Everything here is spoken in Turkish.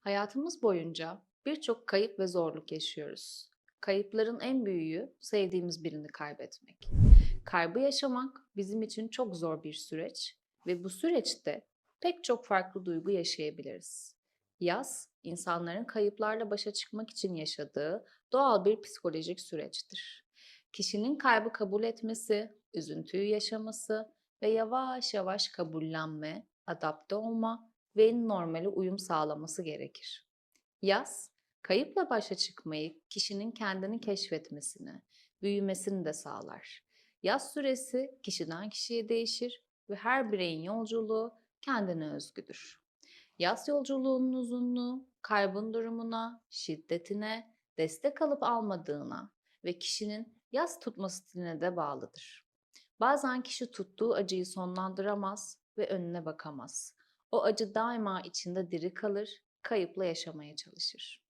Hayatımız boyunca birçok kayıp ve zorluk yaşıyoruz. Kayıpların en büyüğü sevdiğimiz birini kaybetmek. Kaybı yaşamak bizim için çok zor bir süreç ve bu süreçte pek çok farklı duygu yaşayabiliriz. Yaz, insanların kayıplarla başa çıkmak için yaşadığı doğal bir psikolojik süreçtir. Kişinin kaybı kabul etmesi, üzüntüyü yaşaması ve yavaş yavaş kabullenme, adapte olma ve normale uyum sağlaması gerekir. Yaz, kayıpla başa çıkmayı kişinin kendini keşfetmesini, büyümesini de sağlar. Yaz süresi kişiden kişiye değişir ve her bireyin yolculuğu kendine özgüdür. Yaz yolculuğunun uzunluğu, kaybın durumuna, şiddetine, destek alıp almadığına ve kişinin yaz tutma stiline de bağlıdır. Bazen kişi tuttuğu acıyı sonlandıramaz ve önüne bakamaz. O acı daima içinde diri kalır, kayıpla yaşamaya çalışır.